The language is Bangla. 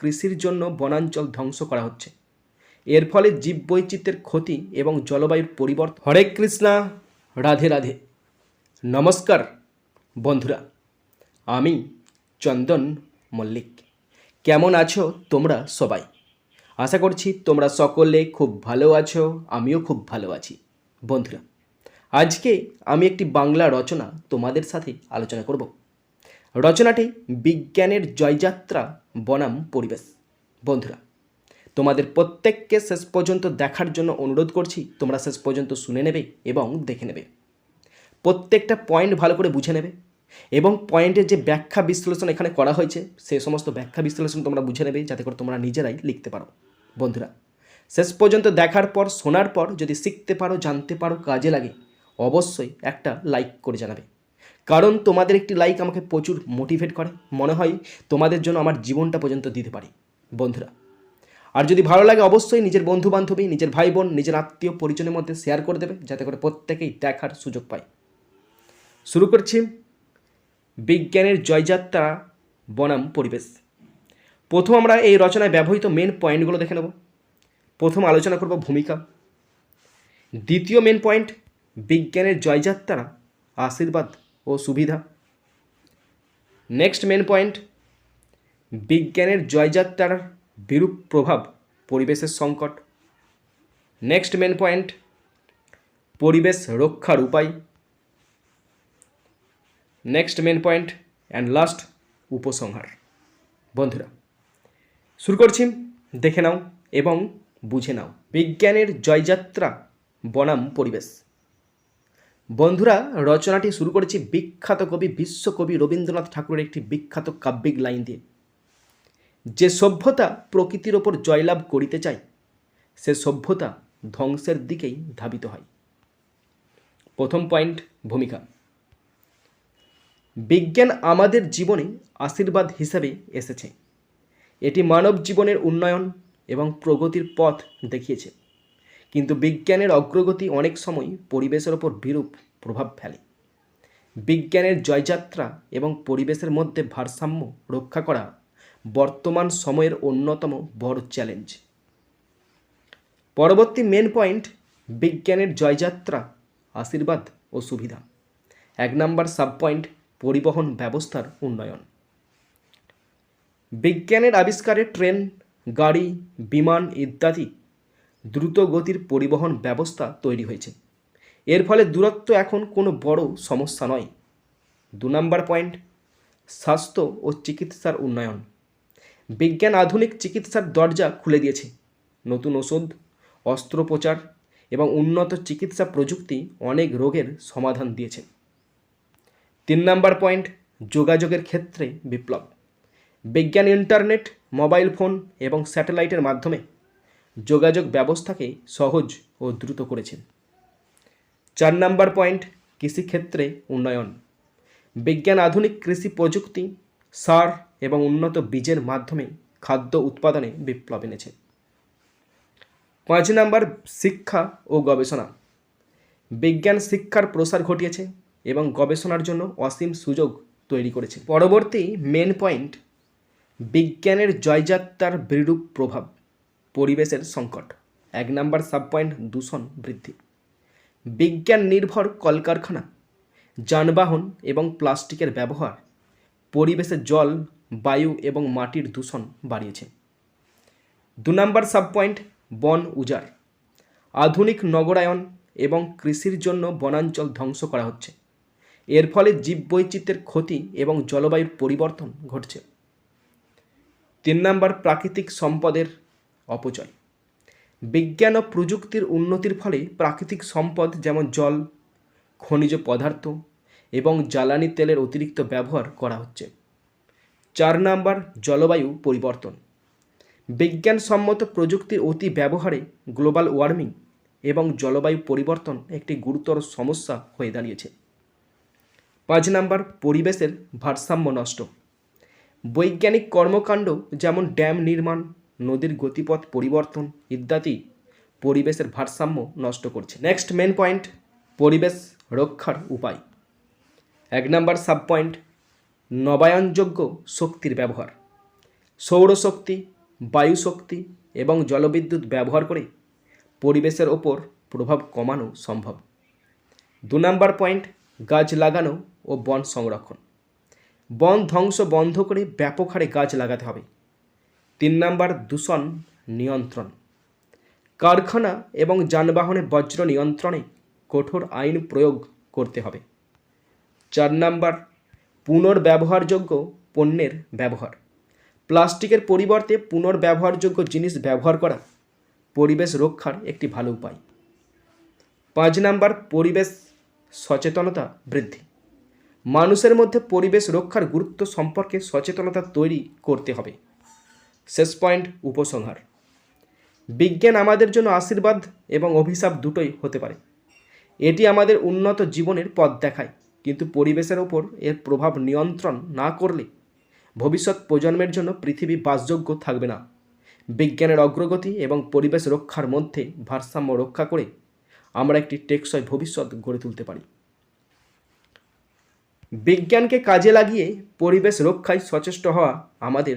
কৃষির জন্য বনাঞ্চল ধ্বংস করা হচ্ছে। এর ফলে জীববৈচিত্র্যের ক্ষতি এবং জলবায়ুর পরিবর্তন। হরে কৃষ্ণা, রাধে রাধে। নমস্কার, বন্ধুরা। আমি চন্দন মল্লিক। কেমন আছো তোমরা সবাই? আশা করছি তোমরা সকলে খুব ভালো আছো, আমিও খুব ভালো আছি। বন্ধুরা, আজকে আমি একটি বাংলা রচনা তোমাদের সাথে আলোচনা করব। রচনাটি বিজ্ঞানের জয়যাত্রা বনাম পরিবেশ। বন্ধুরা, তোমাদের প্রত্যেককে শেষ পর্যন্ত দেখার জন্য অনুরোধ করছি, তোমরা শেষ পর্যন্ত শুনে নেবে এবং দেখে নেবে। প্রত্যেকটা পয়েন্ট ভালো করে বুঝে নেবে এবং পয়েন্টের যে ব্যাখ্যা বিশ্লেষণ এখানে করা হয়েছে, সে সমস্ত ব্যাখ্যা বিশ্লেষণ তোমরা বুঝে নেবে, যাতে করে তোমরা নিজেরাই লিখতে পারো। বন্ধুরা, শেষ পর্যন্ত দেখার পর, শোনার পর যদি শিখতে পারো, জানতে পারো, কাজে লাগে, অবশ্যই একটা লাইক করে জানাবে। কারণ তোমাদের একটি লাইক আমাকে প্রচুর মোটিভেট করে। মনে হয় তোমাদের জন্য আমার জীবনটা পর্যন্ত দিতে পারি। বন্ধুরা, আর যদি ভালো লাগে অবশ্যই নিজের বন্ধু বান্ধবী নিজের ভাই বোন নিজের আত্মীয় পরিজনের মধ্যে শেয়ার করে দেবে, যাতে করে প্রত্যেকেই দেখার সুযোগ পায়। শুরু করছি বিজ্ঞানের জয়যাত্রা বনাম পরিবেশ। প্রথম আমরা এই রচনায় ব্যবহৃত মেন পয়েন্টগুলো দেখে নেব। প্রথম আলোচনা করব ভূমিকা। দ্বিতীয় মেন পয়েন্ট বিজ্ঞানের জয়যাত্রা, আশীর্বাদ ও সুবিধা। নেক্সট মেন পয়েন্ট বিজ্ঞানের জয়যাত্রার বিরূপ প্রভাব পরিবেশের সংকট। নেক্সট মেন পয়েন্ট পরিবেশ রক্ষার উপায়। Next main point and last উপসংহার। বন্ধুরা, শুরু করছি, দেখে নাও এবং বুঝে নাও। বিজ্ঞানের জয়যাত্রা, বনাম পরিবেশ। বন্ধুরা, রচনাটি শুরু করেছি বিখ্যাত কবি, বিশ্বকবি রবীন্দ্রনাথ ঠাকুরের একটি বিখ্যাত কাব্যিক লাইন দিয়ে। যে সভ্যতা প্রকৃতির ওপর জয়লাভ করিতে চায়, সে সভ্যতা ধ্বংসের দিকেই ধাবিত হয়। প্রথম পয়েন্ট, ভূমিকা। বিজ্ঞান আমাদের জীবনে আশীর্বাদ হিসাবে এসেছে। এটি মানব জীবনের উন্নয়ন এবং প্রগতির পথ দেখিয়েছে। কিন্তু বিজ্ঞানের অগ্রগতি অনেক সময় পরিবেশের ওপর বিরূপ। প্রভাব ফেলে। বিজ্ঞানের জয়যাত্রা এবং পরিবেশের মধ্যে ভারসাম্য রক্ষা করা বর্তমান সময়ের অন্যতম বড় চ্যালেঞ্জ। পরবর্তী মেন পয়েন্ট বিজ্ঞানের জয়যাত্রা, আশীর্বাদ ও সুবিধা। এক নম্বর সাব পয়েন্ট পরিবহন ব্যবস্থার উন্নয়ন। বিজ্ঞানের আবিষ্কারে ট্রেন, গাড়ি, বিমান ইত্যাদি দ্রুত গতির পরিবহন ব্যবস্থা তৈরি হয়েছে। এর ফলে দূরত্ব এখন কোনো বড় সমস্যা নয়। দু নম্বর পয়েন্ট, স্বাস্থ্য ও চিকিৎসার উন্নয়ন। বিজ্ঞান আধুনিক চিকিৎসার দরজা খুলে দিয়েছে। নতুন ওষুধ, অস্ত্রোপচার এবং উন্নত চিকিৎসা প্রযুক্তি অনেক রোগের সমাধান দিয়েছে। তিন নম্বর পয়েন্ট, যোগাযোগের ক্ষেত্রে বিপ্লব। বিজ্ঞান ইন্টারনেট, মোবাইল ফোন এবং স্যাটেলাইটের মাধ্যমে যোগাযোগ ব্যবস্থাকে সহজ ও দ্রুত করেছে। চার নাম্বার পয়েন্ট, কৃষিক্ষেত্রে উন্নয়ন। বিজ্ঞান, আধুনিক কৃষি প্রযুক্তি, সার এবং উন্নত বীজের মাধ্যমে খাদ্য উৎপাদনে বিপ্লব এনেছে। পাঁচ নাম্বার, শিক্ষা ও গবেষণা। বিজ্ঞান শিক্ষার প্রসার ঘটিয়েছে এবং গবেষণার জন্য অসীম সুযোগ তৈরি করেছে। পরবর্তী মেন পয়েন্ট বিজ্ঞানের জয়যাত্রার বিরূপ প্রভাব, পরিবেশের সংকট। এক নম্বর সাব পয়েন্ট দূষণ বৃদ্ধি। বিজ্ঞান নির্ভর কলকারখানা, যানবাহন এবং প্লাস্টিকের ব্যবহার, পরিবেশে জল, বায়ু এবং মাটির দূষণ বাড়িয়েছে। দু নম্বর সাব পয়েন্ট বন উজাড়। আধুনিক নগরায়ন এবং কৃষির জন্য বনাঞ্চল ধ্বংস করা হচ্ছে। এর ফলে জীববৈচিত্র্যের ক্ষতি এবং জলবায়ুর পরিবর্তন ঘটছে। তিন নম্বর, প্রাকৃতিক সম্পদের অপচয়। বিজ্ঞান ও প্রযুক্তির উন্নতির ফলে প্রাকৃতিক সম্পদ যেমন জল, খনিজ পদার্থ এবং জ্বালানি তেলের অতিরিক্ত ব্যবহার করা হচ্ছে। চার নাম্বার, জলবায়ু পরিবর্তন। বিজ্ঞানসম্মত প্রযুক্তির অতি ব্যবহারে গ্লোবাল ওয়ার্মিং এবং জলবায়ু পরিবর্তন একটি গুরুতর সমস্যা হয়ে দাঁড়িয়েছে। পাঁচ নাম্বার, পরিবেশের ভারসাম্য নষ্ট। বৈজ্ঞানিক কর্মকাণ্ড যেমন ড্যাম নির্মাণ নদীর গতিপথ পরিবর্তন ইত্যাদি পরিবেশের ভারসাম্য নষ্ট করছে। নেক্সট মেন পয়েন্ট পরিবেশ রক্ষার উপায়। এক নম্বর সাব পয়েন্ট নবায়নযোগ্য শক্তির ব্যবহার। সৌরশক্তি, বায়ুশক্তি এবং জলবিদ্যুৎ ব্যবহার করে পরিবেশের ওপর প্রভাব কমানো সম্ভব। দু নম্বর পয়েন্ট গাছ লাগানো ও বন সংরক্ষণ। বন ধ্বংস বন্ধ করে ব্যাপক হারে গাছ লাগাতে হবে। তিন নাম্বার দূষণ নিয়ন্ত্রণ। কারখানা এবং যানবাহনে বজ্র নিয়ন্ত্রণে কঠোর আইন প্রয়োগ করতে হবে। চার নাম্বার পুনর্ব্যবহারযোগ্য পণ্যের ব্যবহার। প্লাস্টিকের পরিবর্তে পুনর্ব্যবহারযোগ্য জিনিস ব্যবহার করা পরিবেশ রক্ষার একটি ভালো উপায়। পাঁচ নাম্বার পরিবেশ সচেতনতা বৃদ্ধি। মানুষের মধ্যে পরিবেশ রক্ষার গুরুত্ব সম্পর্কে সচেতনতা তৈরি করতে হবে। শেষ পয়েন্ট উপসংহার। বিজ্ঞান আমাদের জন্য আশীর্বাদ এবং অভিশাপ দুটোই হতে পারে। এটি আমাদের উন্নত জীবনের পথ দেখায়, কিন্তু পরিবেশের ওপর এর প্রভাব নিয়ন্ত্রণ না করলে ভবিষ্যৎ প্রজন্মের জন্য পৃথিবী বাসযোগ্য থাকবে না। বিজ্ঞানের অগ্রগতি এবং পরিবেশ রক্ষার মধ্যে ভারসাম্য রক্ষা করে আমরা একটি টেকসই ভবিষ্যৎ গড়ে তুলতে পারি। বিজ্ঞানকে কাজে লাগিয়ে পরিবেশ রক্ষায় সচেষ্ট হওয়া আমাদের